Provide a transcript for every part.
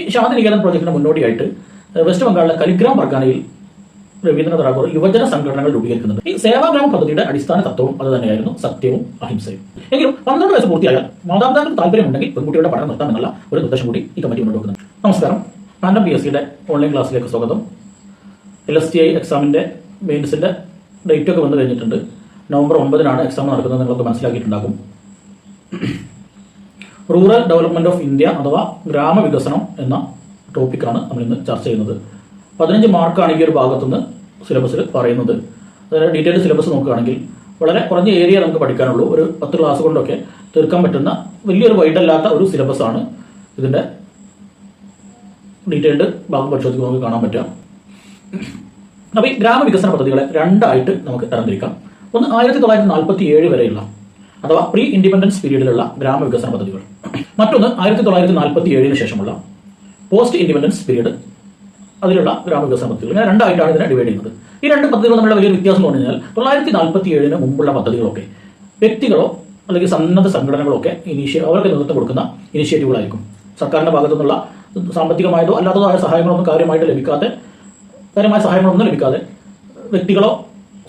ഈ ശാന്തിനികേതൻ പ്രോജക്റ്റിന് മുന്നോടിയായിട്ട് വെസ്റ്റ് ബംഗാളിലെ കലിഗ്രാം പർഗാനയിൽ രവീന്ദ്രനാഥ് ടാഗോർ യുവജന സംഘടനകൾ രൂപീകരിക്കുന്നുണ്ട്. ഈ സേവാഗ്രാമ പദ്ധതിയുടെ അടിസ്ഥാന തത്വവും അത് തന്നെയായിരുന്നു സത്യവും അഹിംസയും. എങ്കിലും പന്ത്രണ്ട് വയസ്സ് പൂർത്തിയായാൽ മാതാപിതാക്കൾക്ക് താല്പര്യമുണ്ടെങ്കിൽ പെൺകുട്ടിയുടെ പഠനം നിർത്താമെന്നുള്ള ഒരു നിർദ്ദേശം കൂടി ഈ കമ്മിറ്റി മുന്നോട്ട് വെക്കുന്നുണ്ട്. നമസ്കാരം. റാൻഡം പി എസ് സിയുടെ ഓൺലൈൻ ക്ലാസ്സിലേക്ക് സ്വാഗതം. എൽ എസ് ടി ഐ എക്സാമിന്റെ മെയിൻസിന്റെ ഡേറ്റൊക്കെ വന്നു കഴിഞ്ഞിട്ടുണ്ട്. നവംബർ ഒമ്പതിനാണ് എക്സാം നടക്കുന്നത് നിങ്ങൾക്ക് മനസ്സിലാക്കിയിട്ടുണ്ടാകും. റൂറൽ ഡെവലപ്മെന്റ് ഓഫ് ഇന്ത്യ അഥവാ ഗ്രാമവികസനം എന്ന ടോപ്പിക്കാണ് നമ്മൾ ഇന്ന് ചർച്ച ചെയ്യുന്നത്. പതിനഞ്ച് മാർക്കാണ് ഈ ഒരു ഭാഗത്തുനിന്ന് സിലബസിൽ പറയുന്നത്. അതായത് ഡീറ്റെയിൽഡ് സിലബസ് നോക്കുകയാണെങ്കിൽ വളരെ കുറഞ്ഞ ഏരിയ നമുക്ക് പഠിക്കാനുള്ളൂ. ഒരു പത്ത് ക്ലാസ് കൊണ്ടൊക്കെ തീർക്കാൻ പറ്റുന്ന വലിയൊരു വൈഡല്ലാത്ത ഒരു സിലബസ് ആണ് ഇതിന്റെ ഡീറ്റെയിൽഡ് ഭാഗം പരിശോധിക്കുമ്പോൾ നമുക്ക് കാണാൻ പറ്റുക. അപ്പോൾ ഈ ഗ്രാമവികസന പദ്ധതികളെ രണ്ടായിട്ട് നമുക്ക് തരംതിരിക്കാം. ഒന്ന് ആയിരത്തി തൊള്ളായിരത്തി നാൽപ്പത്തി ഏഴ് വരെയുള്ള അഥവാ പ്രീ ഇൻഡിപെൻഡൻസ് പീരീഡിലുള്ള ഗ്രാമവികസന പദ്ധതികൾ. മറ്റൊന്ന് ആയിരത്തി തൊള്ളായിരത്തി നാൽപ്പത്തി ഏഴിന് ശേഷമുള്ള പോസ്റ്റ് ഇൻഡിപെൻഡൻസ് പീരീഡ് അതിലുള്ള ഗ്രാമവികസന പദ്ധതികൾ. ഞാൻ രണ്ടായിട്ടാണ് ഇതിനെ ഡിവൈഡ് ചെയ്യുന്നത്. ഈ രണ്ട് പദ്ധതികൾ തമ്മിലുള്ള വലിയൊരു വ്യത്യാസം എന്ന് പറഞ്ഞു കഴിഞ്ഞാൽ തൊള്ളായിരത്തി നാൽപ്പത്തി ഏഴിന് മുമ്പുള്ള പദ്ധതികളൊക്കെ വ്യക്തികളോ അല്ലെങ്കിൽ സന്നദ്ധ സംഘടനകളോ ഒക്കെ ഇനീഷ്യ അവർക്ക് നേതൃത്വം കൊടുക്കുന്ന ഇനിഷ്യേറ്റീവുകളായിരിക്കും സർക്കാരിന്റെ ഭാഗത്തു നിന്നുള്ള സാമ്പത്തികമായതോ അല്ലാത്തതോ ആയ സഹായങ്ങളൊന്നും കാര്യമായിട്ട് ലഭിക്കാതെ കാര്യമായ സഹായങ്ങളൊന്നും ലഭിക്കാതെ വ്യക്തികളോ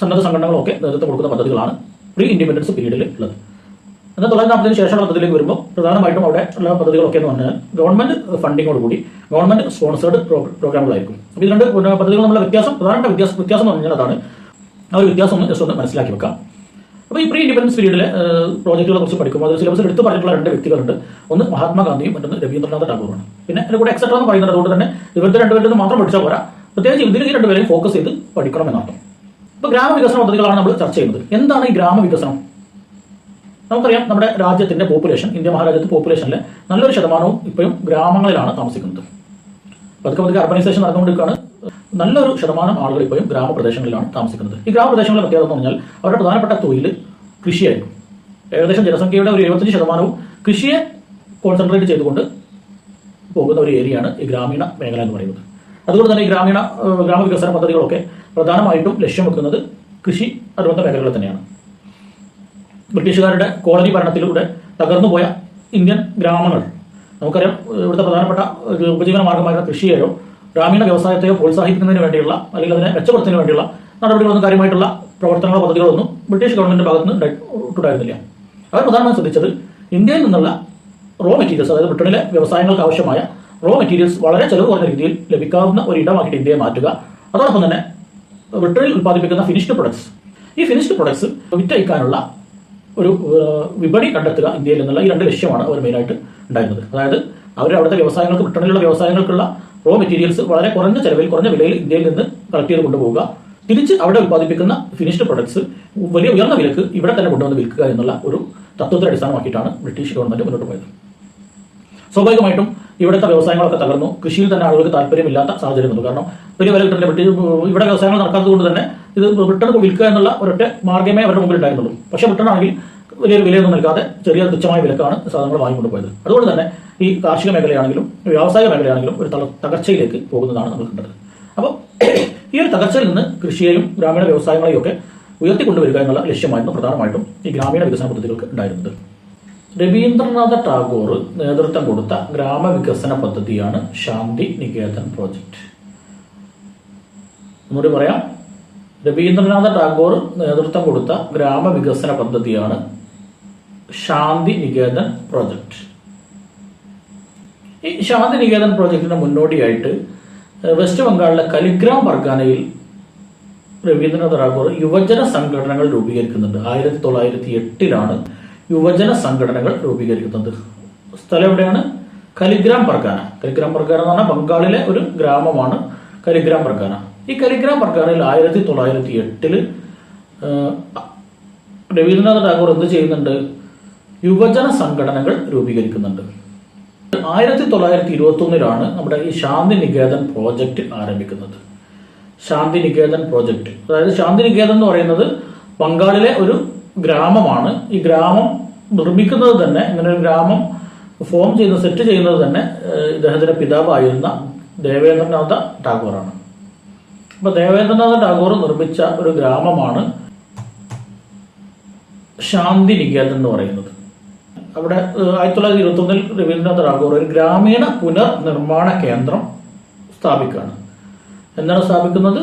സന്നദ്ധ സംഘടനകളോ ഒക്കെ നേതൃത്വം കൊടുക്കുന്ന പദ്ധതികളാണ് പ്രീ ഇൻഡിപെൻഡൻസ് പീരീഡിൽ ഉള്ളത്. എന്നാൽ തൊള്ളായിരത്തി ശേഷമുള്ള പദ്ധതിയിലേക്ക് വരുമ്പോൾ പ്രധാനമായിട്ടും അവിടെ ഉള്ള പദ്ധതികളൊക്കെ എന്ന് പറഞ്ഞാൽ ഗവൺമെന്റ് ഫണ്ടിങ്ങോട് കൂടി ഗവൺമെന്റ് സ്പോൺസേഡ് പ്രോഗ്രാമുകളായിരിക്കും അപ്പോൾ ഇത് രണ്ട് പദ്ധതികൾ നമ്മുടെ വ്യത്യാസം പ്രധാനപ്പെട്ട വ്യത്യാസം വ്യത്യാസം എന്ന് പറഞ്ഞാൽ അതാണ്. ആ ഒരു വ്യത്യാസം ഒന്ന് ജസ്റ്റ് ഒന്ന് മനസ്സിലാക്കി വെക്കാം. അപ്പോൾ ഈ പ്രീ ഇൻഡിപെൻഡൻസ് പീരീഡിലെ പ്രോജക്റ്റുകളെ കുറിച്ച് പഠിക്കുമ്പോൾ അത് സിലബസിൽ എടുത്ത് പറഞ്ഞിട്ടുള്ള രണ്ട് വ്യക്തികളുണ്ട്. ഒന്ന് മഹാത്മാഗാന്ധിയും മറ്റൊന്ന് രവീന്ദ്രനാഥ് ടാഗോറാണ് പിന്നെ അതിന്റെ കൂടെ എക്സെട്ര എന്ന് പറയുന്നത് അതുകൊണ്ട് തന്നെ ഇവരുടെ രണ്ടുപേരുടെ മാത്രം പഠിച്ചാൽ പോരാ. പ്രത്യേകിച്ച് ഇതിൽ ഈ രണ്ടുപേരെയും ഫോക്കസ് ചെയ്ത് പഠിക്കണം എന്നർത്ഥം ഇപ്പോൾ ഗ്രാമവികസന പദ്ധതികളാണ് നമ്മൾ ചർച്ച ചെയ്യുന്നത്. എന്താണ് ഈ ഗ്രാമവികസനം നമുക്കറിയാം നമ്മുടെ രാജ്യത്തിന്റെ പോപ്പുലേഷൻ ഇന്ത്യ മഹാരാജ്യത്ത് പോപ്പുലേഷനിലെ നല്ലൊരു ശതമാനവും ഇപ്പോഴും ഗ്രാമങ്ങളിലാണ് താമസിക്കുന്നത്. പതുക്കെ പതുക്കെ അർബനൈസേഷൻ നടന്നുകൊണ്ടിരിക്കുകയാണ്. നല്ലൊരു ശതമാനം ആളുകൾ ഇപ്പോഴും ഗ്രാമപ്രദേശങ്ങളിലാണ് താമസിക്കുന്നത്. ഈ ഗ്രാമപ്രദേശങ്ങളിൽ പ്രത്യേകത എന്ന് പറഞ്ഞാൽ അവരുടെ പ്രധാനപ്പെട്ട തൊഴിൽ കൃഷിയായിരുന്നു. ഏകദേശം ജനസംഖ്യയുടെ ഒരു എഴുപത്തഞ്ച് ശതമാനവും കൃഷിയെ കോൺസെൻട്രേറ്റ് ചെയ്തുകൊണ്ട് പോകുന്ന ഒരു ഏരിയയാണ് ഈ ഗ്രാമീണ മേഖല എന്ന് പറയുന്നത്. അതുകൊണ്ട് തന്നെ ഈ ഗ്രാമീണ ഗ്രാമവികസന പദ്ധതികളൊക്കെ പ്രധാനമായിട്ടും ലക്ഷ്യം വെക്കുന്നത് കൃഷി അനുബന്ധ മേഖലകൾ തന്നെയാണ്. ബ്രിട്ടീഷുകാരുടെ കോളനി ഭരണത്തിലൂടെ തകർന്നുപോയ ഇന്ത്യൻ ഗ്രാമങ്ങൾ നമുക്കറിയാം ഇവിടുത്തെ പ്രധാനപ്പെട്ട ഉപജീവന മാർഗമായിരുന്ന കൃഷിയെയോ ഗ്രാമീണ വ്യവസായത്തെയോ പ്രോത്സാഹിപ്പിക്കുന്നതിന് വേണ്ടിയുള്ള അല്ലെങ്കിൽ അതിനെ മെച്ചപ്പെടുത്തുന്നതിന് വേണ്ടിയുള്ള നടപടികളൊന്നും കാര്യമായിട്ടുള്ള പ്രവർത്തനങ്ങളോ പദ്ധതികളൊന്നും ബ്രിട്ടീഷ് ഗവൺമെന്റിന്റെ ഭാഗത്ത് നിന്ന് ഉണ്ടായിരുന്നില്ല അവർ പ്രധാനമായും ശ്രദ്ധിച്ചത് ഇന്ത്യയിൽ നിന്നുള്ള റോ മെറ്റീരിയൽസ് അതായത് ബ്രിട്ടനിലെ വ്യവസായങ്ങൾക്ക് ആവശ്യമായ റോ മെറ്റീരിയൽസ് വളരെ ചെലവ് കുറഞ്ഞ രീതിയിൽ ലഭിക്കാവുന്ന ഒരു ഇടമാക്കിയിട്ട് ഇന്ത്യയെ മാറ്റുക. അതോടൊപ്പം തന്നെ ബ്രിട്ടനിൽ ഉൽപ്പാദിപ്പിക്കുന്ന ഫിനിഷ്ഡ് പ്രൊഡക്ട്സ് ഈ ഫിനിഷ്ഡ് പ്രൊഡക്ട്സ് വിറ്റയക്കാനുള്ള ഒരു വിപണി കണ്ടെത്തുക ഇന്ത്യയിൽ എന്നുള്ള ഈ രണ്ട് ലക്ഷ്യമാണ് അവർ മെയിനായിട്ട് ഉണ്ടായിരുന്നത്. അതായത് അവർ അവിടുത്തെ വ്യവസായങ്ങൾക്ക് ബ്രിട്ടനിലുള്ള വ്യവസായങ്ങൾക്കുള്ള റോ മെറ്റീരിയൽസ് വളരെ കുറഞ്ഞ ചെലവിൽ കുറഞ്ഞ വിലയിൽ ഇന്ത്യയിൽ നിന്ന് കളക്ട് ചെയ്ത് കൊണ്ടുപോവുക. തിരിച്ച് അവിടെ ഉൽപ്പാദിപ്പിക്കുന്ന ഫിനിഷ്ഡ് പ്രൊഡക്ട്സ് വലിയ ഉയർന്ന വിലക്ക് ഇവിടെ തന്നെ കൊണ്ടുവന്ന് വിൽക്കുക എന്നുള്ള ഒരു തത്വത്തെ അടിസ്ഥാനമാക്കിയിട്ടാണ് ബ്രിട്ടീഷ് ഗവൺമെന്റ് മുന്നോട്ട് പോയത്. സ്വാഭാവികമായിട്ടും ഇവിടുത്തെ വ്യവസായങ്ങളൊക്കെ തകർന്നു. കൃഷിയിൽ തന്നെ ആളുകൾക്ക് താല്പര്യമില്ലാത്ത സാഹചര്യം വന്നു. കാരണം വലിയ വില കിട്ടുന്നില്ല ബ്രിട്ടീഷ് ഇവിടെ വ്യവസായങ്ങൾ നടക്കാത്തത് കൊണ്ട് തന്നെ ഇത് ബ്രിട്ടൻ വിൽക്കുക എന്നുള്ള ഒരൊറ്റ മാർഗമേ അവരുടെ മുമ്പിൽ ഉണ്ടായിരുന്നുള്ളൂ പക്ഷേ ബ്രിട്ടനാണെങ്കിൽ വലിയൊരു വിലയൊന്നും നൽകാതെ ചെറിയ തുച്ഛമായ വിലക്കാണ് സാധനങ്ങൾ വാങ്ങിക്കൊണ്ട് പോയത് അതുകൊണ്ട് തന്നെ ഈ കാർഷിക മേഖലയാണെങ്കിലും വ്യാവസായിക മേഖലയാണെങ്കിലും ഒരു തകർച്ചയിലേക്ക് പോകുന്നതാണ് നമ്മൾ കണ്ടത്. അപ്പോൾ ഈ ഒരു തകർച്ചയിൽ നിന്ന് കൃഷിയെയും ഗ്രാമീണ വ്യവസായങ്ങളെയും ഒക്കെ ഉയർത്തിക്കൊണ്ടുവരിക എന്നുള്ള ലക്ഷ്യമായിരുന്നു പ്രധാനമായിട്ടും ഈ ഗ്രാമീണ വികസന പദ്ധതികൾക്ക് ഉണ്ടായിരുന്നത്. രവീന്ദ്രനാഥ ടാഗോർ നേതൃത്വം കൊടുത്ത ഗ്രാമവികസന പദ്ധതിയാണ് ശാന്തി നികേതൻ പ്രോജക്റ്റ് ഒന്നുകൂടി പറയാം. രവീന്ദ്രനാഥ ടാഗോർ നേതൃത്വം കൊടുത്ത ഗ്രാമവികസന പദ്ധതിയാണ് ശാന്തി നികേതൻ പ്രോജക്റ്റ് ഈ ശാന്തി നികേതൻ പ്രോജക്റ്റിന് മുന്നോടിയായിട്ട് വെസ്റ്റ് ബംഗാളിലെ കലിഗ്രാം പർഗാനയിൽ രവീന്ദ്രനാഥ് ടാഗോർ യുവജന സംഘടനകൾ രൂപീകരിക്കുന്നുണ്ട്. ആയിരത്തി തൊള്ളായിരത്തി എട്ടിലാണ് യുവജന സംഘടനകൾ രൂപീകരിക്കുന്നത് സ്ഥലം എവിടെയാണ്? കലിഗ്രാം പർഗാന കലിഗ്രാം പർഗാന എന്ന് പറഞ്ഞാൽ ബംഗാളിലെ ഒരു ഗ്രാമമാണ് കലിഗ്രാം പർഗാന ഈ കലിഗ്രാം പർഗാനയിൽ ആയിരത്തി തൊള്ളായിരത്തി എട്ടിൽ രവീന്ദ്രനാഥ് ടാഗോർ എന്ത് ചെയ്യുന്നുണ്ട്? യുവജന സംഘടനകൾ രൂപീകരിക്കുന്നുണ്ട്. ആയിരത്തി തൊള്ളായിരത്തി ഇരുപത്തി ഒന്നിലാണ് നമ്മുടെ ഈ ശാന്തി നികേതൻ പ്രോജക്റ്റ് ആരംഭിക്കുന്നത്. ശാന്തി നികേതൻ പ്രോജക്റ്റ്. അതായത് ശാന്തി നികേതൻ എന്ന് പറയുന്നത് ബംഗാളിലെ ഒരു ഗ്രാമമാണ്. ഈ ഗ്രാമം നിർമ്മിക്കുന്നത് തന്നെ ഇങ്ങനെ ഒരു ഗ്രാമം ഫോം ചെയ്യുന്ന സെറ്റ് ചെയ്യുന്നത് തന്നെ ഇദ്ദേഹത്തിന്റെ പിതാവായിരുന്ന ദേവേന്ദ്രനാഥ ടാഗോറാണ്. അപ്പൊ ദേവേന്ദ്രനാഥ ടാഗോർ നിർമ്മിച്ച ഒരു ഗ്രാമമാണ് ശാന്തി നികേതൻ എന്ന് പറയുന്നത്. അവിടെ ആയിരത്തി തൊള്ളായിരത്തി ഇരുപത്തി ഒന്നിൽ രവീന്ദ്രനാഥ് ടാഗോർ ഒരു ഗ്രാമീണ പുനർനിർമ്മാണ കേന്ദ്രം സ്ഥാപിക്കുകയാണ്. എന്താണ് സ്ഥാപിക്കുന്നത്?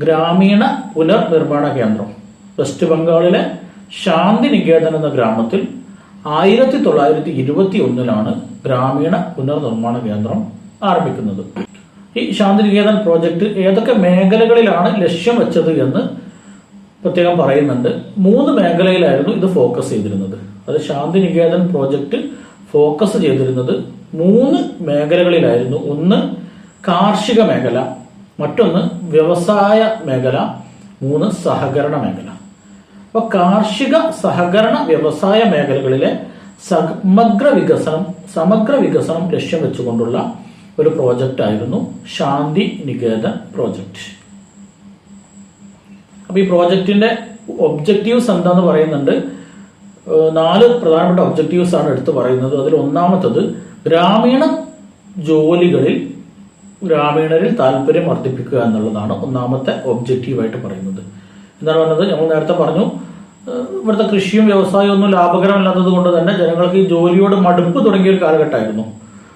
ഗ്രാമീണ പുനർനിർമ്മാണ കേന്ദ്രം. വെസ്റ്റ് ബംഗാളിലെ ശാന്തി നികേതൻ എന്ന ഗ്രാമത്തിൽ ആയിരത്തി തൊള്ളായിരത്തി ഇരുപത്തി ഒന്നിലാണ് ഗ്രാമീണ പുനർനിർമ്മാണ കേന്ദ്രം ആരംഭിക്കുന്നത്. ഈ ശാന്തി നികേതൻ പ്രോജക്റ്റ് ഏതൊക്കെ മേഖലകളിലാണ് ലക്ഷ്യം വെച്ചത് എന്ന് പ്രത്യേകം പറയുന്നുണ്ട്. മൂന്ന് മേഖലയിലായിരുന്നു ഇത് ഫോക്കസ് ചെയ്തിരുന്നത്. അത് ശാന്തി നികേതൻ പ്രോജക്റ്റ് ഫോക്കസ് ചെയ്തിരുന്നത് മൂന്ന് മേഖലകളിലായിരുന്നു. ഒന്ന് കാർഷിക മേഖല മറ്റൊന്ന് വ്യവസായ മേഖല മൂന്ന് സഹകരണ മേഖല. അപ്പോൾ കാർഷിക സഹകരണ വ്യവസായ മേഖലകളിലെ സമഗ്ര വികസനം സമഗ്ര വികസനം ലക്ഷ്യം വെച്ചുകൊണ്ടുള്ള ഒരു പ്രോജക്റ്റ് ആയിരുന്നു ശാന്തി നികേതൻ പ്രോജക്റ്റ് അപ്പൊ ഈ പ്രോജക്റ്റിന്റെ ഒബ്ജക്റ്റീവ്സ് എന്താന്ന് പറയുന്നുണ്ട്. നാല് പ്രധാനപ്പെട്ട ഒബ്ജക്റ്റീവ്സ് ആണ് എടുത്തു പറയുന്നത്. അതിൽ ഒന്നാമത്തത് ഗ്രാമീണ ജോലികളിൽ ഗ്രാമീണരിൽ താല്പര്യം വർദ്ധിപ്പിക്കുക എന്നുള്ളതാണ് ഒന്നാമത്തെ ഒബ്ജക്റ്റീവായിട്ട് പറയുന്നത്. എന്താണ് പറഞ്ഞത്? ഞങ്ങൾ നേരത്തെ പറഞ്ഞു ഇവിടുത്തെ കൃഷിയും വ്യവസായവും ഒന്നും ലാഭകരമല്ലാത്തത് കൊണ്ട് തന്നെ ജനങ്ങൾക്ക് ഈ ജോലിയോട് മടുപ്പ് തുടങ്ങിയ ഒരു കാലഘട്ടമായിരുന്നു.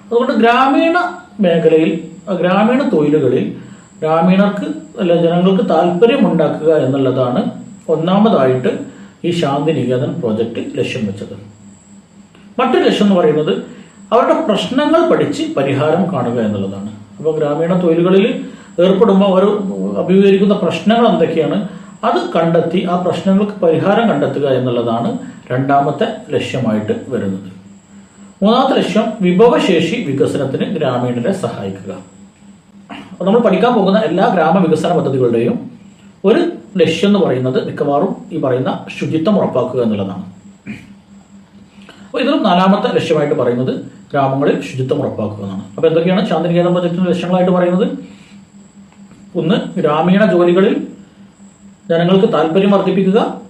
അതുകൊണ്ട് ഗ്രാമീണ മേഖലയിൽ ഗ്രാമീണ തൊഴിലുകളിൽ ഗ്രാമീണർക്ക് അല്ല ജനങ്ങൾക്ക് താല്പര്യം ഉണ്ടാക്കുക എന്നുള്ളതാണ് ഒന്നാമതായിട്ട് ഈ ശാന്തി നികേതൻ പ്രോജക്റ്റ് ലക്ഷ്യം വെച്ചത്. മറ്റൊരു ലക്ഷ്യം എന്ന് പറയുന്നത് അവരുടെ പ്രശ്നങ്ങൾ പഠിച്ച് പരിഹാരം കാണുക എന്നുള്ളതാണ്. അപ്പോൾ ഗ്രാമീണ തൊഴിലുകളിൽ ഏർപ്പെടുമ്പോൾ അവർ അഭിമുഖീകരിക്കുന്ന പ്രശ്നങ്ങൾ എന്തൊക്കെയാണ്? അത് കണ്ടെത്തി ആ പ്രശ്നങ്ങൾക്ക് പരിഹാരം കണ്ടെത്തുക എന്നുള്ളതാണ് രണ്ടാമത്തെ ലക്ഷ്യമായിട്ട് വരുന്നത്. മൂന്നാമത്തെ ലക്ഷ്യം വിഭവശേഷി വികസനത്തിന് ഗ്രാമീണരെ സഹായിക്കുക. നമ്മൾ പഠിക്കാൻ പോകുന്ന എല്ലാ ഗ്രാമ വികസന പദ്ധതികളുടെയും ഒരു ലക്ഷ്യം എന്ന് പറയുന്നത് മിക്കവാറും ഈ പറയുന്ന ശുചിത്വം ഉറപ്പാക്കുക എന്നുള്ളതാണ്. അപ്പോൾ ഇതിലും നാലാമത്തെ ലക്ഷ്യമായിട്ട് പറയുന്നത് ഗ്രാമങ്ങളിൽ ശുചിത്വം ഉറപ്പാക്കുക എന്നാണ്. അപ്പോൾ എന്തൊക്കെയാണ് ശാന്തിനികേതം പ്രൊജക്ടിന്റെ ലക്ഷ്യങ്ങളായിട്ട് പറയുന്നത്? ഒന്ന് ഗ്രാമീണ ജോലികളിൽ ജനങ്ങൾക്ക് താല്പര്യം വർദ്ധിപ്പിക്കുക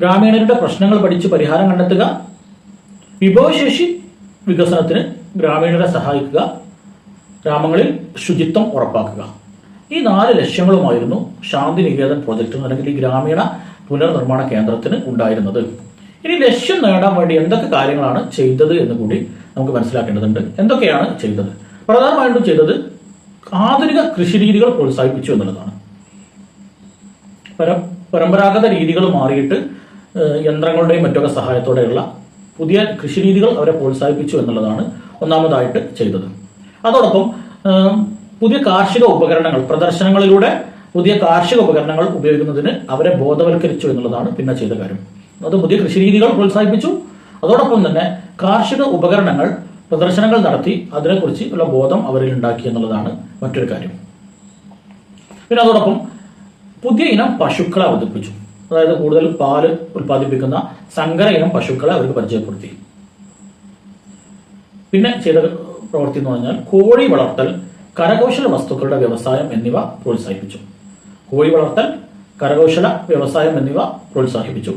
ഗ്രാമീണരുടെ പ്രശ്നങ്ങൾ പഠിച്ച് പരിഹാരം കണ്ടെത്തുക വിഭവശേഷി വികസനത്തിന് ഗ്രാമീണരെ സഹായിക്കുക ഗ്രാമങ്ങളിൽ ശുചിത്വം ഉറപ്പാക്കുക. ഈ നാല് ലക്ഷ്യങ്ങളുമായിരുന്നു ശാന്തി നികേതൻ പ്രോജക്റ്റ് അല്ലെങ്കിൽ ഈ ഗ്രാമീണ പുനർനിർമ്മാണ കേന്ദ്രത്തിന് ഉണ്ടായിരുന്നത്. ഇനി ലക്ഷ്യം നേടാൻ വേണ്ടി എന്തൊക്കെ കാര്യങ്ങളാണ് ചെയ്തത് എന്ന് കൂടി നമുക്ക് മനസ്സിലാക്കേണ്ടതുണ്ട്. എന്തൊക്കെയാണ് ചെയ്തത്? പ്രധാനമായിട്ടും ചെയ്തത് ആധുനിക കൃഷി രീതികൾ പ്രോത്സാഹിപ്പിച്ചു എന്നുള്ളതാണ്. പരമ്പരാഗത രീതികൾ മാറിയിട്ട് യന്ത്രങ്ങളുടെയും മറ്റൊക്കെ സഹായത്തോടെയുള്ള പുതിയ കൃഷിരീതികൾ അവരെ പ്രോത്സാഹിപ്പിച്ചു എന്നുള്ളതാണ് ഒന്നാമതായിട്ട് ചെയ്തത്. അതോടൊപ്പം പുതിയ കാർഷിക ഉപകരണങ്ങൾ പ്രദർശനങ്ങളിലൂടെ പുതിയ കാർഷിക ഉപകരണങ്ങൾ ഉപയോഗിക്കുന്നതിന് അവരെ ബോധവൽക്കരിച്ചു എന്നുള്ളതാണ് പിന്നെ ചെയ്ത കാര്യം. അത് പുതിയ കൃഷിരീതികൾ പ്രോത്സാഹിപ്പിച്ചു. അതോടൊപ്പം തന്നെ കാർഷിക ഉപകരണങ്ങൾ പ്രദർശനങ്ങൾ നടത്തി അതിനെക്കുറിച്ച് ഉള്ള ബോധം അവരിൽ ഉണ്ടാക്കി എന്നുള്ളതാണ് മറ്റൊരു കാര്യം. പിന്നെ അതോടൊപ്പം പുതിയ ഇനം പശുക്കളെ അവതരിപ്പിച്ചു. അതായത് കൂടുതൽ പാൽ ഉൽപ്പാദിപ്പിക്കുന്ന സങ്കര ഇനം പശുക്കളെ അവർക്ക് പരിചയപ്പെടുത്തി. പിന്നെ ചെയ്ത പ്രവൃത്തി എന്ന് പറഞ്ഞാൽ കോഴി വളർത്തൽ കരകൗശല വസ്തുക്കളുടെ വ്യവസായം എന്നിവ പ്രോത്സാഹിപ്പിച്ചു. കോഴി വളർത്തൽ കരകൗശല വ്യവസായം എന്നിവ പ്രോത്സാഹിപ്പിച്ചു.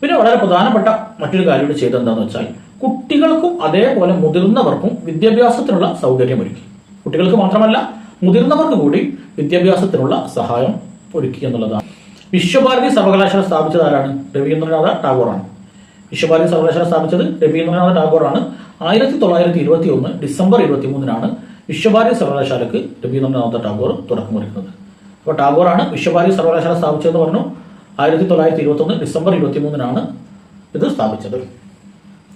പിന്നെ വളരെ പ്രധാനപ്പെട്ട മറ്റൊരു കാര്യം കൂടി ചെയ്തത് എന്താണെന്ന് വെച്ചാൽ കുട്ടികൾക്കും അതേപോലെ മുതിർന്നവർക്കും വിദ്യാഭ്യാസത്തിനുള്ള സൗകര്യമൊരുക്കി. കുട്ടികൾക്ക് മാത്രമല്ല മുതിർന്നവർക്ക് കൂടി വിദ്യാഭ്യാസത്തിനുള്ള സഹായം ഒരുക്കി എന്നുള്ളതാണ്. വിശ്വഭാരതി സർവകലാശാല സ്ഥാപിച്ചത് ആരാണ്? രവീന്ദ്രനാഥ ടാഗോറാണ്. വിശ്വഭാരതി സർവകലാശാല സ്ഥാപിച്ചത് രവീന്ദ്രനാഥ ടാഗോറാണ്. ആയിരത്തി തൊള്ളായിരത്തി ഇരുപത്തി ഒന്ന് ഡിസംബർ ഇരുപത്തി മൂന്നിനാണ് വിശ്വഭാരതി സർവകലാശാലക്ക് രവീന്ദ്രനാഥ ടാഗോർ തുടക്കം കുറിക്കുന്നത്. അപ്പോൾ ടാഗോറാണ് വിശ്വഭാരതി സർവകലാശാല സ്ഥാപിച്ചതെന്ന് പറഞ്ഞു. ആയിരത്തി തൊള്ളായിരത്തി ഇരുപത്തി ഒന്ന് ഡിസംബർ ഇരുപത്തി മൂന്നിനാണ് ഇത് സ്ഥാപിച്ചത്.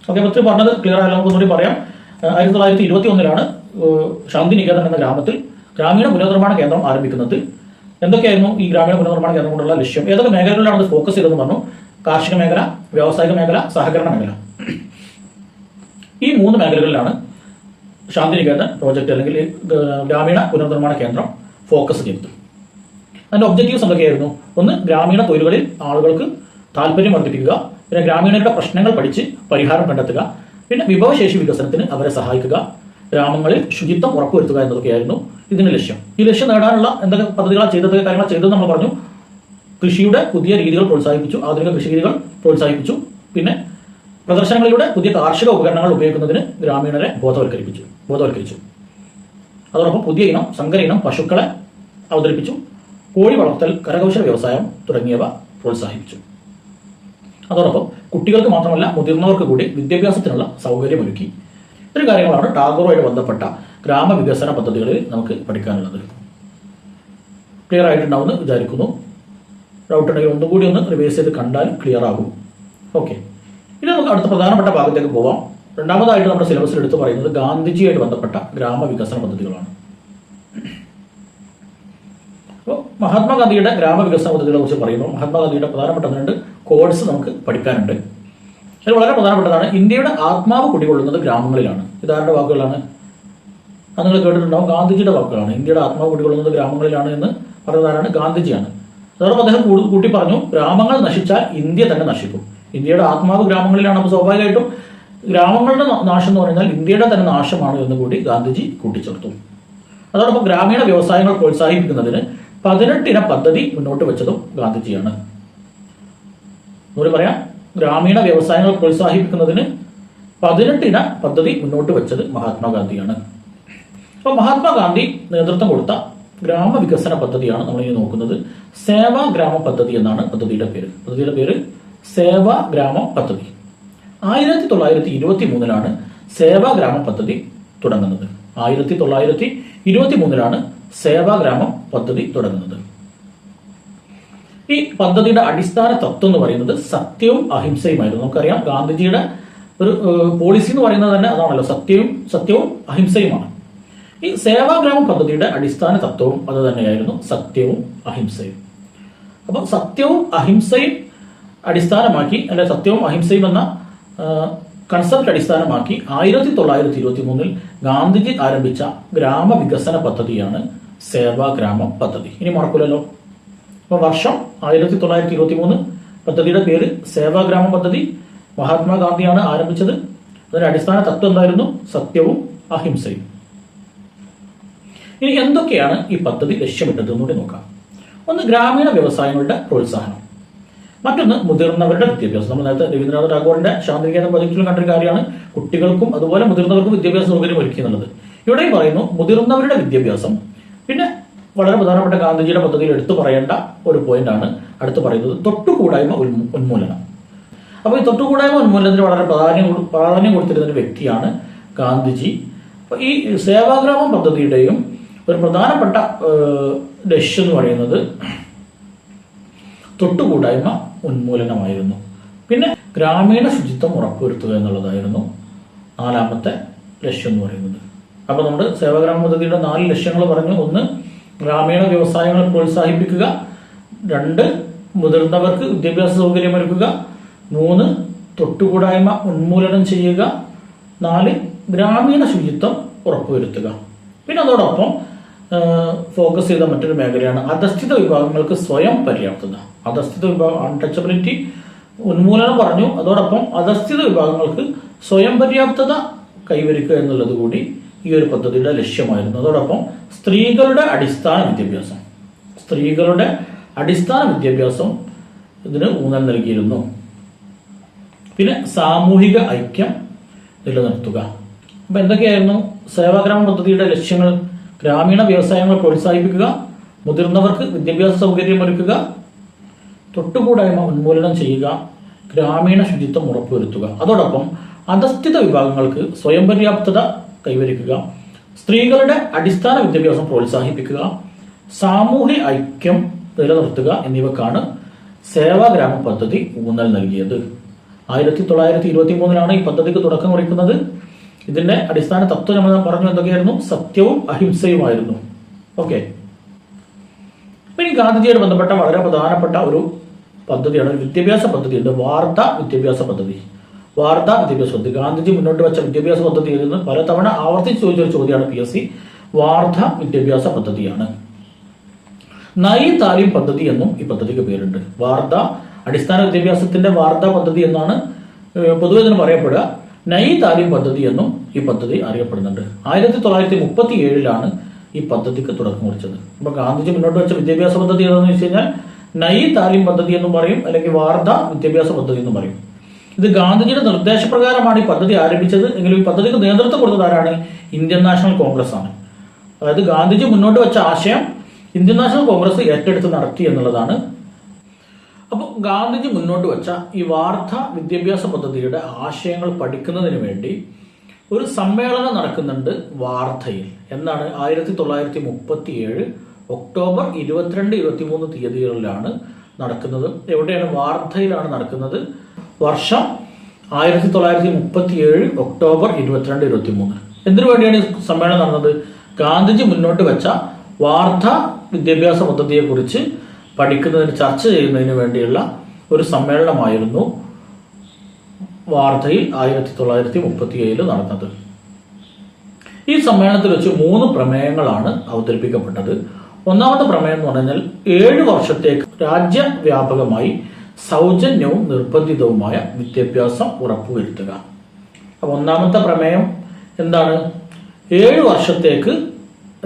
ഓക്കെ പത്ത് പറഞ്ഞത് ക്ലിയർ ആയാലും നമുക്ക് ഒന്നുകൂടി പറയാം. ആയിരത്തി തൊള്ളായിരത്തി ഇരുപത്തി ഒന്നിലാണ് ശാന്തിനികേതൻ ശാന്തി നികേതൻ എന്ന ഗ്രാമത്തിൽ ഗ്രാമീണ പുനർനിർമ്മാണ കേന്ദ്രം ആരംഭിക്കുന്നത് എന്തൊക്കെയായിരുന്നു ഈ ഗ്രാമീണ പുനർനിർമ്മാണ കേന്ദ്രം കൊണ്ടുള്ള ലക്ഷ്യം? ഏതൊക്കെ മേഖലകളിലാണ് അത് ഫോക്കസ് ചെയ്തതെന്ന് പറഞ്ഞു? കാർഷിക മേഖല വ്യാവസായിക മേഖല സഹകരണ മേഖല. ഈ മൂന്ന് മേഖലകളിലാണ് ശാന്തിനികേതൻ പ്രോജക്റ്റ് അല്ലെങ്കിൽ ഗ്രാമീണ പുനർനിർമ്മാണ കേന്ദ്രം ഫോക്കസ് ചെയ്തത്. അതിന്റെ ഒബ്ജക്റ്റീവ്സ് എന്തൊക്കെയായിരുന്നു? ഒന്ന് ഗ്രാമീണ തൊഴിലുകളിൽ ആളുകൾക്ക് താല്പര്യം വർദ്ധിപ്പിക്കുക പിന്നെ ഗ്രാമീണരുടെ പ്രശ്നങ്ങൾ പഠിച്ച് പരിഹാരം കണ്ടെത്തുക പിന്നെ വിഭവശേഷി വികസനത്തിന് അവരെ സഹായിക്കുക ഗ്രാമങ്ങളിൽ ശുചിത്വം ഉറപ്പുവരുത്തുക എന്നതൊക്കെയായിരുന്നു ഇതിന് ലക്ഷ്യം. ഈ ലക്ഷ്യം നേടാനുള്ള എന്തൊക്കെ പദ്ധതികളാണ് ചെയ്തത് കാര്യങ്ങൾ ചെയ്തത് നമ്മൾ പറഞ്ഞു. കൃഷിയുടെ പുതിയ രീതികൾ പ്രോത്സാഹിപ്പിച്ചു ആധുനിക കൃഷി രീതികൾ പ്രോത്സാഹിപ്പിച്ചു. പിന്നെ പ്രദർശനങ്ങളിലൂടെ പുതിയ കാർഷിക ഉപകരണങ്ങൾ ഉപയോഗിക്കുന്നതിന് ഗ്രാമീണരെ ബോധവൽക്കരിപ്പിച്ചു ബോധവൽക്കരിച്ചു. അതോടൊപ്പം പുതിയ ഇനം സങ്കര ഇനം പശുക്കളെ അവതരിപ്പിച്ചു. കോഴി വളർത്തൽ കരകൗശല വ്യവസായം തുടങ്ങിയവ പ്രോത്സാഹിപ്പിച്ചു. അതോടൊപ്പം കുട്ടികൾക്ക് മാത്രമല്ല മുതിർന്നവർക്ക് കൂടി വിദ്യാഭ്യാസത്തിനുള്ള സൗകര്യമൊരുക്കി. ഇത്തരം കാര്യങ്ങളാണ് ടാഗോറുമായിട്ട് ബന്ധപ്പെട്ട ഗ്രാമവികസന പദ്ധതികളിൽ നമുക്ക് പഠിക്കാനുള്ളത്. ക്ലിയർ ആയിട്ടുണ്ടാവുമെന്ന് വിചാരിക്കുന്നു. ഡൗട്ട് ഉണ്ടെങ്കിൽ ഒന്നും കൂടി ഒന്ന് റിവേഴ്സ് ചെയ്ത് കണ്ടാൽ ക്ലിയർ ആകും. ഓക്കെ ഇനി നമുക്ക് അടുത്ത പ്രധാനപ്പെട്ട ഭാഗത്തേക്ക് പോവാം. രണ്ടാമതായിട്ട് നമ്മുടെ സിലബസിൽ എടുത്ത് പറയുന്നത് ഗാന്ധിജിയായിട്ട് ബന്ധപ്പെട്ട ഗ്രാമവികസന പദ്ധതികളാണ്. അപ്പോൾ മഹാത്മാഗാന്ധിയുടെ ഗ്രാമവികസന പദ്ധതികളെ കുറിച്ച് പറയുമ്പോൾ മഹാത്മാഗാന്ധിയുടെ പ്രധാനപ്പെട്ട രണ്ട് കോഴ്സ് നമുക്ക് പഠിക്കാനുണ്ട്. അതിൽ വളരെ പ്രധാനപ്പെട്ടതാണ് ഇന്ത്യയുടെ ആത്മാവ് കുടികൊള്ളുന്നത് ഗ്രാമങ്ങളിലാണ്. ഇതാരുടെ വാക്കുകളാണ്? അത് നിങ്ങൾ കേട്ടിട്ടുണ്ടാവും. ഗാന്ധിജിയുടെ വാക്കുകളാണ്. ഇന്ത്യയുടെ ആത്മാവ് കുടികൊള്ളുന്നത് ഗ്രാമങ്ങളിലാണ് എന്ന് പറഞ്ഞതാരാണ്? ഗാന്ധിജിയാണ്. അതോടൊപ്പം അദ്ദേഹം കൂട്ടി പറഞ്ഞു ഗ്രാമങ്ങൾ നശിച്ചാൽ ഇന്ത്യ തന്നെ നശിക്കും. ഇന്ത്യയുടെ ആത്മാവ് ഗ്രാമങ്ങളിലാണ്. അപ്പോൾ സ്വാഭാവികമായിട്ടും ഗ്രാമങ്ങളുടെ നാശം എന്ന് പറഞ്ഞാൽ ഇന്ത്യയുടെ തന്നെ നാശമാണ് എന്ന് കൂടി ഗാന്ധിജി കൂട്ടിച്ചേർത്തു. അതോടൊപ്പം ഗ്രാമീണ വ്യവസായങ്ങൾ പ്രോത്സാഹിപ്പിക്കുന്നതിന് പതിനെട്ടിന പദ്ധതി മുന്നോട്ട് വെച്ചതും ഗാന്ധിജിയാണ്. പറയാം? ഗ്രാമീണ വ്യവസായങ്ങൾ പ്രോത്സാഹിപ്പിക്കുന്നതിന് പതിനെട്ടിന പദ്ധതി മുന്നോട്ട് വെച്ചത് മഹാത്മാഗാന്ധിയാണ്. അപ്പോൾ മഹാത്മാഗാന്ധി നേതൃത്വം കൊടുത്ത ഗ്രാമവികസന പദ്ധതിയാണ് നമ്മൾ ഇനി നോക്കുന്നത്. സേവാ ഗ്രാമ പദ്ധതി എന്നാണ് പദ്ധതിയുടെ പേര്. പദ്ധതിയുടെ പേര് സേവാ ഗ്രാമ പദ്ധതി. ആയിരത്തി തൊള്ളായിരത്തി ഇരുപത്തി മൂന്നിലാണ് സേവാ ഗ്രാമ പദ്ധതി തുടങ്ങുന്നത്. ആയിരത്തി തൊള്ളായിരത്തി ഇരുപത്തി മൂന്നിലാണ് സേവാഗ്രാമം പദ്ധതി തുടങ്ങുന്നത്. ഈ പദ്ധതിയുടെ അടിസ്ഥാന തത്വം എന്ന് പറയുന്നത് സത്യവും അഹിംസയുമായിരുന്നു. നമുക്കറിയാം ഗാന്ധിജിയുടെ ഒരു പോളിസി എന്ന് പറയുന്നത് തന്നെ അതാണല്ലോ സത്യവും സത്യവും അഹിംസയുമാണ്. ഈ സേവാഗ്രാമ പദ്ധതിയുടെ അടിസ്ഥാന തത്വവും അത് തന്നെയായിരുന്നു സത്യവും അഹിംസയും. അപ്പോൾ സത്യവും അഹിംസയും അടിസ്ഥാനമാക്കി അല്ലെ സത്യവും അഹിംസയും എന്ന കൺസെപ്റ്റ് അടിസ്ഥാനമാക്കി ആയിരത്തി തൊള്ളായിരത്തി ഇരുപത്തി മൂന്നിൽ ഗാന്ധിജി ആരംഭിച്ച ഗ്രാമവികസന പദ്ധതിയാണ് സേവാഗ്രാമ പദ്ധതി. ഇനി മറക്കൂലല്ലോ. വർഷം ആയിരത്തി തൊള്ളായിരത്തി ഇരുപത്തി മൂന്ന് പദ്ധതിയുടെ പേര് സേവാഗ്രാമ പദ്ധതി. മഹാത്മാഗാന്ധിയാണ് ആരംഭിച്ചത്. അതിന്റെ അടിസ്ഥാന തത്വം എന്തായിരുന്നു? സത്യവും അഹിംസയും. ഇനി എന്തൊക്കെയാണ് ഈ പദ്ധതി ലക്ഷ്യമിട്ടത് എന്നുകൂടി നോക്കാം. ഒന്ന് ഗ്രാമീണ വ്യവസായങ്ങളുടെ പ്രോത്സാഹനം. മറ്റൊന്ന് മുതിർന്നവരുടെ വിദ്യാഭ്യാസം. നമ്മൾ നേരത്തെ രവീന്ദ്രനാഥ് ടാഗോറിന്റെ ശാന്തികേതം പദ്ധതിയിലും കണ്ടൊരു കാര്യമാണ്. കുട്ടികൾക്കും അതുപോലെ മുതിർന്നവർക്കും വിദ്യാഭ്യാസ സൗകര്യം ഒരുക്കി എന്നുള്ളത് ഇവിടെയും പറയുന്നു മുതിർന്നവരുടെ വിദ്യാഭ്യാസം പിന്നെ വളരെ പ്രധാനപ്പെട്ട ഗാന്ധിജിയുടെ പദ്ധതിയിൽ എടുത്തു പറയേണ്ട ഒരു പോയിന്റാണ് അടുത്ത് പറയുന്നത് തൊട്ടുകൂടായ്മ ഉന്മൂ- ഉന്മൂലനം. അപ്പോൾ ഈ തൊട്ടുകൂടായ്മ ഉന്മൂലനത്തിന് വളരെ പ്രാധാന്യം പ്രാധാന്യം കൊടുത്തിരുന്ന ഒരു വ്യക്തിയാണ് ഗാന്ധിജി. അപ്പോൾ ഈ സേവാഗ്രാമം പദ്ധതിയുടെയും ഒരു പ്രധാനപ്പെട്ട ലക്ഷ്യം എന്ന് പറയുന്നത് തൊട്ടുകൂടായ്മ ഉന്മൂലനമായിരുന്നു. പിന്നെ ഗ്രാമീണ ശുചിത്വം ഉറപ്പുവരുത്തുക എന്നുള്ളതായിരുന്നു നാലാമത്തെ ലക്ഷ്യം എന്ന് പറയുന്നത്. അപ്പോൾ നമ്മുടെ സേവാഗ്രാമ പദ്ധതിയുടെ നാല് ലക്ഷ്യങ്ങൾ പറഞ്ഞു ഒന്ന് ഗ്രാമീണ വ്യവസായങ്ങളെ പ്രോത്സാഹിപ്പിക്കുക. രണ്ട് മുതിർന്നവർക്ക് വിദ്യാഭ്യാസ സൗകര്യമൊരുക്കുക മൂന്ന് തൊട്ടുകൂടായ്മ ഉന്മൂലനം ചെയ്യുക. നാല് ഗ്രാമീണ ശുചിത്വം ഉറപ്പുവരുത്തുക. പിന്നെ അതോടൊപ്പം ഫോക്കസ് ചെയ്ത മറ്റൊരു മേഖലയാണ് അധസ്ഥിത വിഭാഗങ്ങൾക്ക് സ്വയം പര്യാപ്തത. അധസ്ഥിത വിഭാഗം അൺടച്ചബിലിറ്റി ഉന്മൂലനം പറഞ്ഞു. അതോടൊപ്പം അധസ്ഥിത വിഭാഗങ്ങൾക്ക് സ്വയം പര്യാപ്തത കൈവരിക്കുക എന്നുള്ളത് കൂടി ഈ ഒരു പദ്ധതിയുടെ ലക്ഷ്യമായിരുന്നു. അതോടൊപ്പം സ്ത്രീകളുടെ അടിസ്ഥാന വിദ്യാഭ്യാസം. സ്ത്രീകളുടെ അടിസ്ഥാന വിദ്യാഭ്യാസം ഇതിന് ഊന്നൽ നൽകിയിരുന്നു. പിന്നെ സാമൂഹിക ഐക്യം നിലനിർത്തുക. അപ്പൊ എന്തൊക്കെയായിരുന്നു? സേവാഗ്രാമ പദ്ധതിയുടെ ലക്ഷ്യങ്ങൾ. ഗ്രാമീണ വ്യവസായങ്ങൾ പ്രോത്സാഹിപ്പിക്കുക മുതിർന്നവർക്ക് വിദ്യാഭ്യാസ സൗകര്യം ഒരുക്കുക തൊട്ടുകൂടായ്മ ഉന്മൂലനം ചെയ്യുക ഗ്രാമീണ ശുചിത്വം ഉറപ്പുവരുത്തുക. അതോടൊപ്പം അധസ്ഥിത വിഭാഗങ്ങൾക്ക് സ്വയം പര്യാപ്തത കൈവരിക്കുക. സ്ത്രീകളുടെ അടിസ്ഥാന വിദ്യാഭ്യാസം പ്രോത്സാഹിപ്പിക്കുക. സാമൂഹ്യ ഐക്യം നിലനിർത്തുക എന്നിവക്കാണ് സേവാഗ്രാമ പദ്ധതി ഊന്നൽ നൽകിയത്. ആയിരത്തി തൊള്ളായിരത്തി ഇരുപത്തി മൂന്നിലാണ് ഈ പദ്ധതിക്ക് തുടക്കം കുറിക്കുന്നത്. ഇതിന്റെ അടിസ്ഥാന തത്വം നമ്മൾ പറഞ്ഞു എന്തൊക്കെയായിരുന്നു? സത്യവും അഹിംസയുമായിരുന്നു. ഓക്കെ. ഇനി ഗാന്ധിജിയോട് ബന്ധപ്പെട്ട വളരെ പ്രധാനപ്പെട്ട ഒരു പദ്ധതിയാണ് വിദ്യാഭ്യാസ പദ്ധതിയുണ്ട് വാർത്ത വിദ്യാഭ്യാസ പദ്ധതി. വാർത്ത വിദ്യാഭ്യാസ പദ്ധതി. ഗാന്ധിജി മുന്നോട്ട് വെച്ച വിദ്യാഭ്യാസ പദ്ധതിയിൽ നിന്ന്? പലതവണ ആവർത്തിച്ച് ചോദിച്ചൊരു ചോദ്യമാണ് പി എസ് സി. വാർദ്ധ വിദ്യാഭ്യാസ പദ്ധതിയാണ്. നൈ താലീം പദ്ധതി എന്നും ഈ പദ്ധതിക്ക് പേരുണ്ട്. വാർദ്ധ അടിസ്ഥാന വിദ്യാഭ്യാസത്തിന്റെ വാർത്താ പദ്ധതി എന്നാണ് പൊതുവെ ഇതിന് പറയപ്പെടുക. നൈ താലീം പദ്ധതി എന്നും ഈ പദ്ധതി അറിയപ്പെടുന്നുണ്ട്. ആയിരത്തി തൊള്ളായിരത്തി മുപ്പത്തി ഏഴിലാണ് ഈ പദ്ധതിക്ക് തുടക്കം കുറിച്ചത്. അപ്പൊ ഗാന്ധിജി മുന്നോട്ട് വെച്ച വിദ്യാഭ്യാസ പദ്ധതി ഏതാണെന്ന് വെച്ച് കഴിഞ്ഞാൽ നൈ താലീം പദ്ധതി എന്നും പറയും അല്ലെങ്കിൽ വാർദ്ധ വിദ്യാഭ്യാസ പദ്ധതി എന്നും പറയും. ഇത് ഗാന്ധിജിയുടെ നിർദ്ദേശപ്രകാരമാണ് ഈ പദ്ധതി ആരംഭിച്ചത്. എങ്കിലും ഈ പദ്ധതിക്ക് നേതൃത്വം കൊടുത്തത് ആരാണ്? ഇന്ത്യൻ നാഷണൽ കോൺഗ്രസ് ആണ് അതായത് ഗാന്ധിജി മുന്നോട്ട് വെച്ച ആശയം ഇന്ത്യൻ നാഷണൽ കോൺഗ്രസ് ഏറ്റെടുത്ത് നടത്തി എന്നുള്ളതാണ്. അപ്പോൾ ഗാന്ധിജി മുന്നോട്ട് വെച്ച ഈ വാർത്താ വിദ്യാഭ്യാസ പദ്ധതിയുടെ ആശയങ്ങൾ പഠിക്കുന്നതിന് വേണ്ടി ഒരു സമ്മേളനം നടക്കുന്നുണ്ട് വാർത്തയിൽ എന്നാണ് ആയിരത്തി തൊള്ളായിരത്തി മുപ്പത്തി ഏഴ് ഒക്ടോബർ ഇരുപത്തിരണ്ട് ഇരുപത്തിമൂന്ന് തീയതികളിലാണ് നടക്കുന്നത്. എവിടെയാണ്? വാർത്തയിലാണ് നടക്കുന്നത്. വർഷം ആയിരത്തി തൊള്ളായിരത്തി മുപ്പത്തി ഏഴ് ഒക്ടോബർ ഇരുപത്തിരണ്ട് ഇരുപത്തി മൂന്ന് എന്തിനു വേണ്ടിയാണ് ഈ സമ്മേളനം നടന്നത്? ഗാന്ധിജി മുന്നോട്ട് വെച്ച വാർദ്ധ വിദ്യാഭ്യാസ പദ്ധതിയെക്കുറിച്ച് പഠിക്കുന്നതിന് ചർച്ച ചെയ്യുന്നതിന് വേണ്ടിയുള്ള ഒരു സമ്മേളനമായിരുന്നു വാർത്തയിൽ ആയിരത്തി തൊള്ളായിരത്തി മുപ്പത്തി ഏഴിൽ നടന്നത്. ഈ സമ്മേളനത്തിൽ വെച്ച് മൂന്ന് പ്രമേയങ്ങളാണ് അവതരിപ്പിക്കപ്പെട്ടത്. ഒന്നാമത്തെ പ്രമേയം എന്ന് പറഞ്ഞാൽ ഏഴ് വർഷത്തേക്ക് രാജ്യവ്യാപകമായി സൗജന്യവും നിർബന്ധിതവുമായ വിദ്യാഭ്യാസം ഉറപ്പുവരുത്തുക. അപ്പൊ ഒന്നാമത്തെ പ്രമേയം എന്താണ്? ഏഴ് വർഷത്തേക്ക്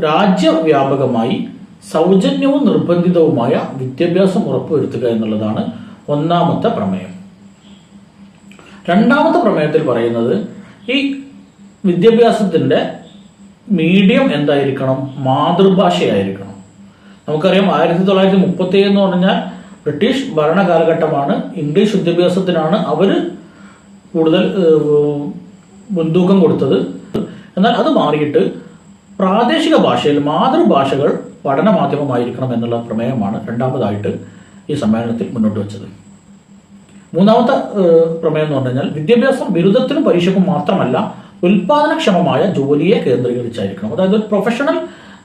രാജ്യവ്യാപകമായി സൗജന്യവും നിർബന്ധിതവുമായ വിദ്യാഭ്യാസം ഉറപ്പുവരുത്തുക എന്നുള്ളതാണ് ഒന്നാമത്തെ പ്രമേയം. രണ്ടാമത്തെ പ്രമേയത്തിൽ പറയുന്നത് ഈ വിദ്യാഭ്യാസത്തിന്റെ മീഡിയം എന്തായിരിക്കണം? മാതൃഭാഷയായിരിക്കണം. നമുക്കറിയാം ആയിരത്തി തൊള്ളായിരത്തി മുപ്പത്തി എന്ന് പറഞ്ഞാൽ ബ്രിട്ടീഷ് ഭരണകാലഘട്ടമാണ്. ഇംഗ്ലീഷ് വിദ്യാഭ്യാസത്തിനാണ് അവർ കൂടുതൽ മുൻതൂക്കം കൊടുത്തത്. എന്നാൽ അത് മാറിയിട്ട് പ്രാദേശിക ഭാഷയിൽ മാതൃഭാഷകൾ പഠന മാധ്യമമായിരിക്കണം എന്നുള്ള പ്രമേയമാണ് രണ്ടാമതായിട്ട് ഈ സമ്മേളനത്തിൽ മുന്നോട്ട് വെച്ചത്. മൂന്നാമത്തെ പ്രമേയം എന്ന് പറഞ്ഞു കഴിഞ്ഞാൽ വിദ്യാഭ്യാസം ബിരുദത്തിനും പരീക്ഷയ്ക്കും മാത്രമല്ല ഉൽപാദനക്ഷമമായ ജോലിയെ കേന്ദ്രീകരിച്ചായിരിക്കണം. അതായത് പ്രൊഫഷണൽ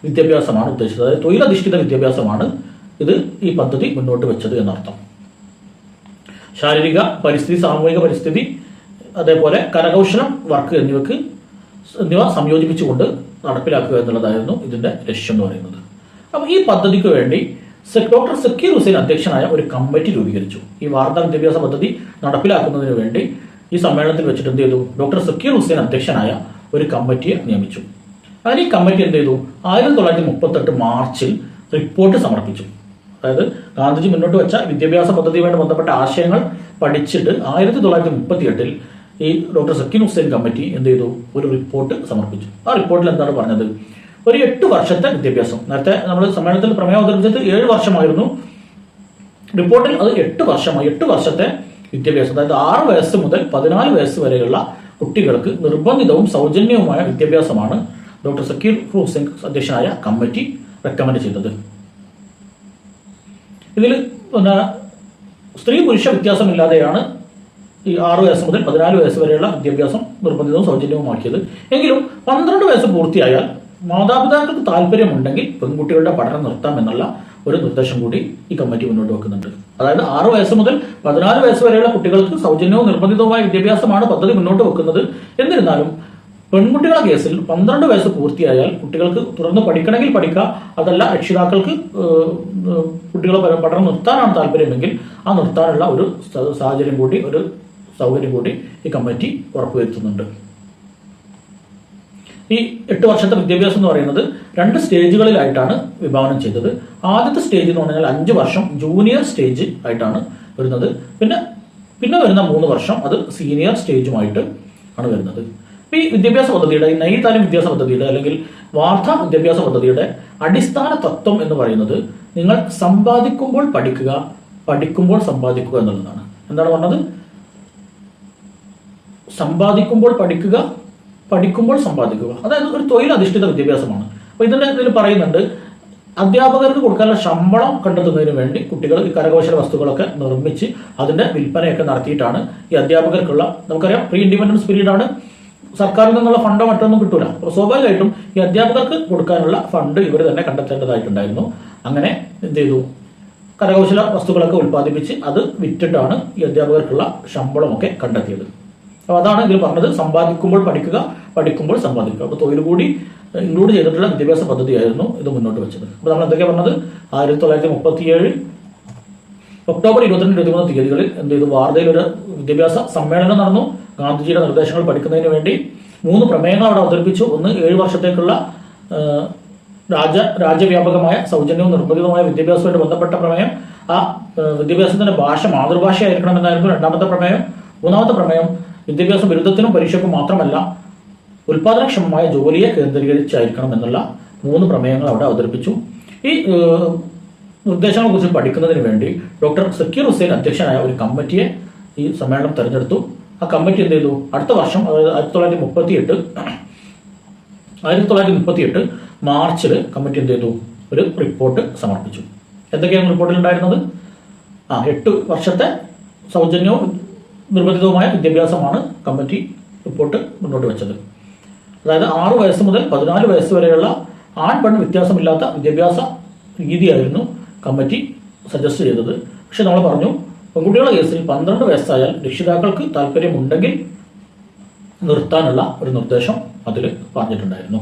വിദ്യാഭ്യാസമാണ് ഉദ്ദേശിച്ചത്. അതായത് തൊഴിലധിഷ്ഠിത വിദ്യാഭ്യാസമാണ് ഇത് ഈ പദ്ധതി മുന്നോട്ട് വെച്ചത് എന്നർത്ഥം. ശാരീരിക പരിസ്ഥിതി സാമൂഹിക പരിസ്ഥിതി അതേപോലെ കരകൗശലം വർക്ക് എന്നിവക്ക് എന്നിവ സംയോജിപ്പിച്ചുകൊണ്ട് നടപ്പിലാക്കുക എന്നുള്ളതായിരുന്നു ഇതിന്റെ ലക്ഷ്യം എന്ന് പറയുന്നത്. അപ്പോൾ ഈ പദ്ധതിക്ക് വേണ്ടി ഡോക്ടർ സക്കീർ ഹുസൈൻ അധ്യക്ഷനായ ഒരു കമ്മിറ്റി രൂപീകരിച്ചു. ഈ വാർത്താ വിദ്യാഭ്യാസ പദ്ധതി നടപ്പിലാക്കുന്നതിന് വേണ്ടി ഈ സമ്മേളനത്തിൽ വെച്ചിട്ട് എന്ത് ചെയ്തു? ഡോക്ടർ സക്കീർ ഹുസൈൻ അധ്യക്ഷനായ ഒരു കമ്മിറ്റിയെ നിയമിച്ചു. അതിന് ഈ കമ്മിറ്റി എന്ത് ചെയ്തു? ആയിരത്തി തൊള്ളായിരത്തി മുപ്പത്തെട്ട് മാർച്ചിൽ റിപ്പോർട്ട് സമർപ്പിച്ചു. അതായത് ഗാന്ധിജി മുന്നോട്ട് വെച്ച വിദ്യാഭ്യാസ പദ്ധതിയുമായി ബന്ധപ്പെട്ട ആശയങ്ങൾ പഠിച്ചിട്ട് ആയിരത്തി തൊള്ളായിരത്തി മുപ്പത്തി എട്ടിൽ ഈ ഡോക്ടർ സക്കീൻ ഹുസൈൻ കമ്മിറ്റി എന്ത് ചെയ്തു? ഒരു റിപ്പോർട്ട് സമർപ്പിച്ചു. ആ റിപ്പോർട്ടിൽ എന്താണ് പറഞ്ഞത്? ഒരു എട്ട് വർഷത്തെ വിദ്യാഭ്യാസം. നേരത്തെ നമ്മൾ സമ്മേളനത്തിൽ പ്രമേയം അവതരിപ്പിച്ചത് ഏഴ് വർഷമായിരുന്നു. റിപ്പോർട്ടിൽ അത് എട്ട് വർഷമായി എട്ട് വർഷത്തെ വിദ്യാഭ്യാസം. അതായത് ആറ് വയസ്സ് മുതൽ പതിനാല് വയസ്സ് വരെയുള്ള കുട്ടികൾക്ക് നിർബന്ധിതവും സൗജന്യവുമായ വിദ്യാഭ്യാസമാണ് ഡോക്ടർ സക്കീർ ഹുസൈൻ അധ്യക്ഷനായ കമ്മിറ്റി റെക്കമെൻഡ് ചെയ്തത്. ഇതിൽ പിന്നെ സ്ത്രീ പുരുഷ വ്യത്യാസമില്ലാതെയാണ് ഈ ആറ് വയസ്സ് മുതൽ പതിനാല് വയസ്സ് വരെയുള്ള വിദ്യാഭ്യാസം നിർബന്ധിതവും സൗജന്യവുമാക്കിയത്. എങ്കിലും പന്ത്രണ്ട് വയസ്സ് പൂർത്തിയായാൽ മാതാപിതാക്കൾക്ക് താല്പര്യമുണ്ടെങ്കിൽ പെൺകുട്ടികളുടെ പഠനം നിർത്താം എന്നുള്ള ഒരു നിർദ്ദേശം കൂടി ഈ കമ്മിറ്റി മുന്നോട്ട് വെക്കുന്നുണ്ട്. അതായത് ആറ് വയസ്സ് മുതൽ പതിനാല് വയസ്സ് വരെയുള്ള കുട്ടികൾക്ക് സൗജന്യവും നിർബന്ധിതവുമായ വിദ്യാഭ്യാസമാണ് പദ്ധതി മുന്നോട്ട് വെക്കുന്നത്. എന്നിരുന്നാലും പെൺകുട്ടികളുടെ കേസിൽ പന്ത്രണ്ട് വയസ്സ് പൂർത്തിയായാൽ കുട്ടികൾക്ക് തുടർന്ന് പഠിക്കണമെങ്കിൽ പഠിക്കുക അതല്ല രക്ഷിതാക്കൾക്ക് കുട്ടികളെ പഠ- പഠനം നിർത്താനാണ് താല്പര്യമെങ്കിൽ ആ നിർത്താനുള്ള ഒരു സാഹചര്യം കൂടി ഒരു സൗകര്യം കൂടി ഈ കമ്മിറ്റി ഉറപ്പുവരുത്തുന്നുണ്ട്. ഈ എട്ട് വർഷത്തെ വിദ്യാഭ്യാസം എന്ന് പറയുന്നത് രണ്ട് സ്റ്റേജുകളിലായിട്ടാണ് വിഭാവനം ചെയ്തത്. ആദ്യത്തെ സ്റ്റേജ് എന്ന് പറഞ്ഞാൽ അഞ്ച് വർഷം ജൂനിയർ സ്റ്റേജ് ആയിട്ടാണ് വരുന്നത്. പിന്നെ പിന്നെ വരുന്ന മൂന്ന് വർഷം അത് സീനിയർ സ്റ്റേജുമായിട്ട് ആണ് വരുന്നത്. ഈ വിദ്യാഭ്യാസ പദ്ധതിയുടെ ഈ നൈതാലും വിദ്യാഭ്യാസ പദ്ധതിയുടെ അല്ലെങ്കിൽ വാർത്താ വിദ്യാഭ്യാസ പദ്ധതിയുടെ അടിസ്ഥാന തത്വം എന്ന് പറയുന്നത് നിങ്ങൾ സമ്പാദിക്കുമ്പോൾ പഠിക്കുക പഠിക്കുമ്പോൾ സമ്പാദിക്കുക എന്നുള്ളതാണ്. എന്താണ് പറഞ്ഞത്? സമ്പാദിക്കുമ്പോൾ പഠിക്കുക പഠിക്കുമ്പോൾ സമ്പാദിക്കുക. അതായത് ഒരു തൊഴിലധിഷ്ഠിത വിദ്യാഭ്യാസമാണ്. അപ്പൊ ഇതിന്റെ ഇതിൽ പറയുന്നുണ്ട് അധ്യാപകർക്ക് കൊടുക്കാനുള്ള ശമ്പളം കണ്ടെത്തുന്നതിന് വേണ്ടി കുട്ടികൾ ഈ കരകൗശല വസ്തുക്കളൊക്കെ നിർമ്മിച്ച് അതിന്റെ വിൽപ്പനയൊക്കെ നടത്തിയിട്ടാണ് ഈ അധ്യാപകർക്കുള്ള നമുക്കറിയാം പ്രീ ഇൻഡിപെൻഡൻസ് പീരീഡ് ആണ്. സർക്കാരിൽ നിന്നുള്ള ഫണ്ടോ മറ്റൊന്നും കിട്ടൂല. അപ്പോൾ സ്വാഭാവികമായിട്ടും ഈ അധ്യാപകർക്ക് കൊടുക്കാനുള്ള ഫണ്ട് ഇവർ തന്നെ കണ്ടെത്തേണ്ടതായിട്ടുണ്ടായിരുന്നു. അങ്ങനെ എന്ത് ചെയ്തു? കരകൗശല വസ്തുക്കളൊക്കെ ഉൽപ്പാദിപ്പിച്ച് അത് വിറ്റിട്ടാണ് ഈ അധ്യാപകർക്കുള്ള ശമ്പളമൊക്കെ കണ്ടെത്തിയത്. അപ്പോൾ അതാണ് ഇതിൽ പറഞ്ഞത്. സമ്പാദിക്കുമ്പോൾ പഠിക്കുക പഠിക്കുമ്പോൾ സമ്പാദിക്കുക. അപ്പോൾ തൊഴിൽ കൂടി ഇൻക്ലൂഡ് ചെയ്തിട്ടുള്ള വിദ്യാഭ്യാസ പദ്ധതിയായിരുന്നു ഇത് മുന്നോട്ട് വെച്ചത്. അപ്പോൾ നമ്മൾ എന്തൊക്കെ പറഞ്ഞത്? ആയിരത്തി തൊള്ളായിരത്തി മുപ്പത്തിയേഴ് ഒക്ടോബർ ഇരുപത്തിരണ്ട് ഇരുപത്തിമൂന്ന് തീയതികളിൽ എന്ത് ചെയ്തു? വാർധയിൽ ഒരു വിദ്യാഭ്യാസ സമ്മേളനം നടന്നു. ഗാന്ധിജിയുടെ നിർദ്ദേശങ്ങൾ പഠിക്കുന്നതിന് വേണ്ടി മൂന്ന് പ്രമേയങ്ങൾ അവിടെ അവതരിപ്പിച്ചു. ഒന്ന് ഏഴ് വർഷത്തേക്കുള്ള രാജ രാജ്യ രാജ്യവ്യാപകമായ സൗജന്യവും നിർബന്ധിതവുമായ വിദ്യാഭ്യാസവുമായിട്ട് ബന്ധപ്പെട്ട പ്രമേയം. ആ വിദ്യാഭ്യാസത്തിന്റെ ഭാഷ മാതൃഭാഷയായിരിക്കണം എന്നായിരുന്നു രണ്ടാമത്തെ പ്രമേയം. മൂന്നാമത്തെ പ്രമേയം വിദ്യാഭ്യാസ ബിരുദത്തിനും പരീക്ഷയ്ക്കും മാത്രമല്ല ഉൽപാദനക്ഷമമായ ജോലിയെ കേന്ദ്രീകരിച്ചായിരിക്കണം എന്നുള്ള മൂന്ന് പ്രമേയങ്ങൾ അവിടെ അവതരിപ്പിച്ചു. ഈ നിർദ്ദേശങ്ങളെ കുറിച്ച് പഠിക്കുന്നതിന് വേണ്ടി ഡോക്ടർ സക്കീർ ഹുസൈൻ അധ്യക്ഷനായ ഒരു കമ്മിറ്റിയെ ഈ സമ്മേളനം തെരഞ്ഞെടുത്തു. ആ കമ്മിറ്റി എന്ത് ചെയ്തു? അടുത്ത വർഷം അതായത് ആയിരത്തി തൊള്ളായിരത്തി മുപ്പത്തി എട്ട് ആയിരത്തി തൊള്ളായിരത്തി മുപ്പത്തി എട്ട് മാർച്ചിൽ കമ്മിറ്റി എന്ത് ചെയ്തു? ഒരു റിപ്പോർട്ട് സമർപ്പിച്ചു. എന്തൊക്കെയാണ് റിപ്പോർട്ടിൽ ഉണ്ടായിരുന്നത്? ആ എട്ട് വർഷത്തെ സൗജന്യവും നിർബന്ധിതവുമായ വിദ്യാഭ്യാസമാണ് കമ്മിറ്റി റിപ്പോർട്ട് മുന്നോട്ട് വെച്ചത്. അതായത് ആറ് വയസ്സ് മുതൽ പതിനാല് വയസ്സ് വരെയുള്ള ആൺ പെൺ വ്യത്യാസമില്ലാത്ത വിദ്യാഭ്യാസ രീതിയായിരുന്നു കമ്മിറ്റി സജസ്റ്റ് ചെയ്തത്. പക്ഷെ നമ്മൾ പറഞ്ഞു പെൺകുട്ടികളുടെ കേസിൽ പന്ത്രണ്ട് വയസ്സായാൽ രക്ഷിതാക്കൾക്ക് താല്പര്യമുണ്ടെങ്കിൽ നിർത്താനുള്ള ഒരു നിർദ്ദേശം അതിൽ പറഞ്ഞിട്ടുണ്ടായിരുന്നു.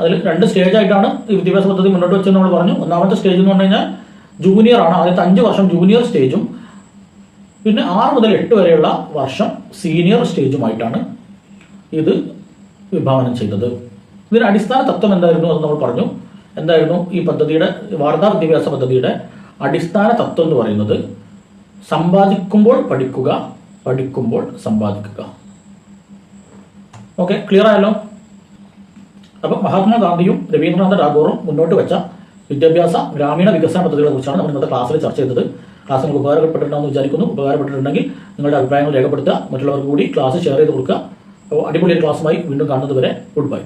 അതിൽ രണ്ട് സ്റ്റേജായിട്ടാണ് ഈ വിദ്യാഭ്യാസ പദ്ധതി മുന്നോട്ട് വെച്ചെന്ന് നമ്മൾ പറഞ്ഞു. ഒന്നാമത്തെ സ്റ്റേജ് എന്ന് പറഞ്ഞു കഴിഞ്ഞാൽ ജൂനിയർ ആണ്. ആദ്യത്തെ അഞ്ച് വർഷം ജൂനിയർ സ്റ്റേജും പിന്നെ ആറ് മുതൽ എട്ട് വരെയുള്ള വർഷം സീനിയർ സ്റ്റേജുമായിട്ടാണ് ഇത് വിഭാവനം ചെയ്തത്. ഇതിന് അടിസ്ഥാന തത്വം എന്തായിരുന്നു എന്ന് നമ്മൾ പറഞ്ഞു. എന്തായിരുന്നു ഈ പദ്ധതിയുടെ വാർത്താ വിദ്യാഭ്യാസ പദ്ധതിയുടെ അടിസ്ഥാന തത്വം എന്ന് പറയുന്നത് സമ്പാദിക്കുമ്പോൾ പഠിക്കുക പഠിക്കുമ്പോൾ സമ്പാദിക്കുക. ഓക്കെ ക്ലിയർ ആയല്ലോ? അപ്പം മഹാത്മാഗാന്ധിയും രവീന്ദ്രനാഥ ടാഗോറും മുന്നോട്ട് വെച്ച വിദ്യാഭ്യാസ ഗ്രാമീണ വികസന പദ്ധതികളെ കുറിച്ചാണ് നമ്മൾ ഇന്നത്തെ ക്ലാസ്സിൽ ചർച്ച ചെയ്തത്. ക്ലാസ് നിങ്ങൾക്ക് ഉപകാരപ്പെട്ടിട്ടുണ്ടെന്ന് വിചാരിക്കുന്നു. ഉപകാരപ്പെട്ടിട്ടുണ്ടെങ്കിൽ നിങ്ങളുടെ അഭിപ്രായങ്ങൾ രേഖപ്പെടുത്തുക. മറ്റുള്ളവർക്ക് കൂടി ക്ലാസ് ഷെയർ ചെയ്ത് കൊടുക്കുക. അപ്പോൾ അടിപൊളി ക്ലാസ്സുമായി വീണ്ടും കാണുന്നത് വരെ ഗുഡ് ബൈ.